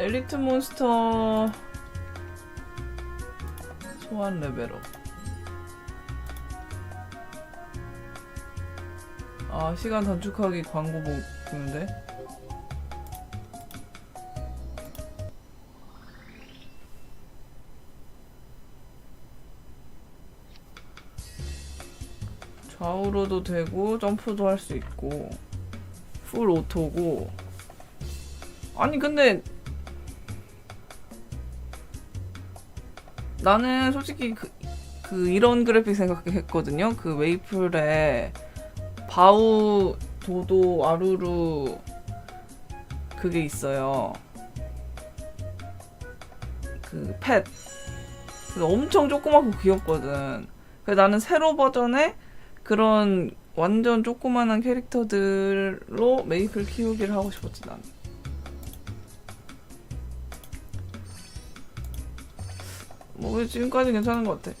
엘리트 몬스터 소환 레벨업. 아 시간 단축하기 광고 보는데. 좌우로도 되고 점프도 할 수 있고 풀 오토고 아니 근데 나는 솔직히 그, 그 이런 그래픽 생각했거든요. 그 웨이플에 바우 도도 아루루 그게 있어요. 그 펫. 엄청 조그맣고 귀엽거든. 그래서 나는 새로 버전의 그런 완전 조그만한 캐릭터들로 메이플 키우기를 하고 싶었지 나는. 뭐 지금까지 괜찮은 것 같아.